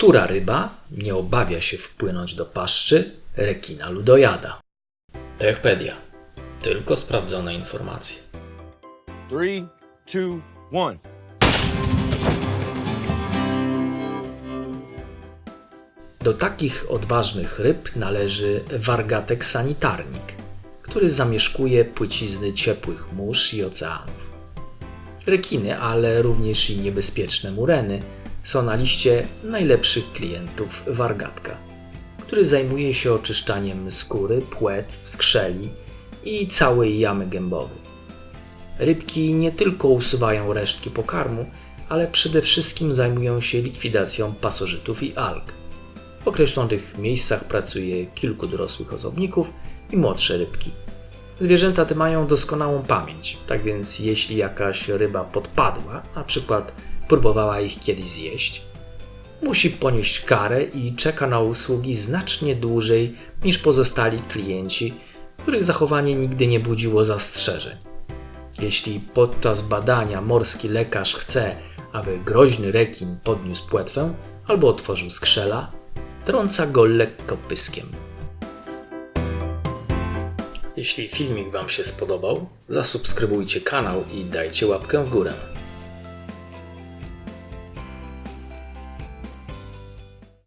Która ryba nie obawia się wpłynąć do paszczy rekina ludojada? Techpedia. Tylko sprawdzone informacje. Three, two, one. Do takich odważnych ryb należy wargatek sanitarnik, który zamieszkuje płycizny ciepłych mórz i oceanów. Rekiny, ale również i niebezpieczne mureny są na liście najlepszych klientów wargatka, który zajmuje się oczyszczaniem skóry, płetw, skrzeli i całej jamy gębowej. Rybki nie tylko usuwają resztki pokarmu, ale przede wszystkim zajmują się likwidacją pasożytów i alg. W określonych miejscach pracuje kilku dorosłych osobników i młodsze rybki. Zwierzęta te mają doskonałą pamięć, tak więc jeśli jakaś ryba podpadła, na przykład próbowała ich kiedyś zjeść, musi ponieść karę i czeka na usługi znacznie dłużej niż pozostali klienci, których zachowanie nigdy nie budziło zastrzeżeń. Jeśli podczas badania morski lekarz chce, aby groźny rekin podniósł płetwę albo otworzył skrzela, trąca go lekko pyskiem. Jeśli filmik Wam się spodobał, zasubskrybujcie kanał i dajcie łapkę w górę.